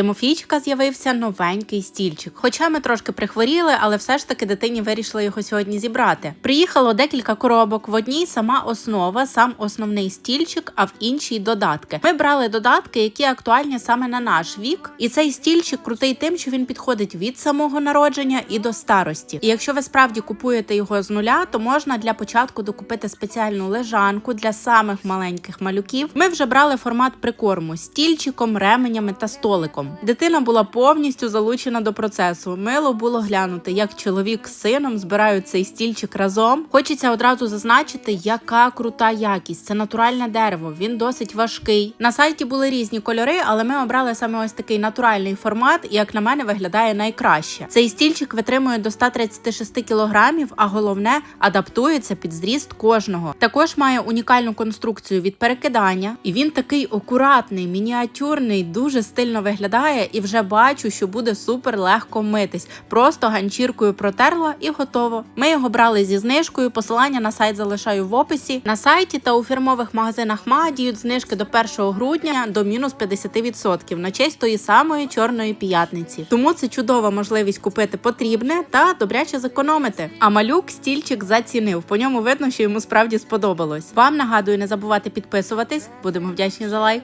Тимофійчика з'явився новенький стільчик. Хоча ми трошки прихворіли, але все ж таки дитині вирішили його сьогодні зібрати. Приїхало декілька коробок. В одній сама основа, сам основний стільчик, а в іншій додатки. Ми брали додатки, які актуальні саме на наш вік. І цей стільчик крутий тим, що він підходить від самого народження і до старості. І якщо ви справді купуєте його з нуля, то можна для початку докупити спеціальну лежанку для самих маленьких малюків. Ми вже брали формат прикорму стільчиком, ременями та столиком. Дитина була повністю залучена до процесу. Мило було глянути, як чоловік з сином збирають цей стільчик разом. Хочеться одразу зазначити, яка крута якість. Це натуральне дерево. Він досить важкий. На сайті були різні кольори, але ми обрали саме ось такий натуральний формат, і як на мене виглядає найкраще. Цей стільчик витримує до 136 кілограмів, а головне адаптується під зріст кожного. Також має унікальну конструкцію від перекидання, і він такий акуратний, мініатюрний, дуже стильно виглядає. І вже бачу, що буде супер легко митись. Просто ганчіркою протерла і готово. Ми його брали зі знижкою. Посилання на сайт залишаю в описі. На сайті та у фірмових магазинах МАГА діють знижки до 1 грудня до мінус 50% на честь тої самої чорної п'ятниці. Тому це чудова можливість купити потрібне та добряче зекономити. А малюк стільчик зацінив. По ньому видно, що йому справді сподобалось. Вам нагадую не забувати підписуватись. Будемо вдячні за лайк.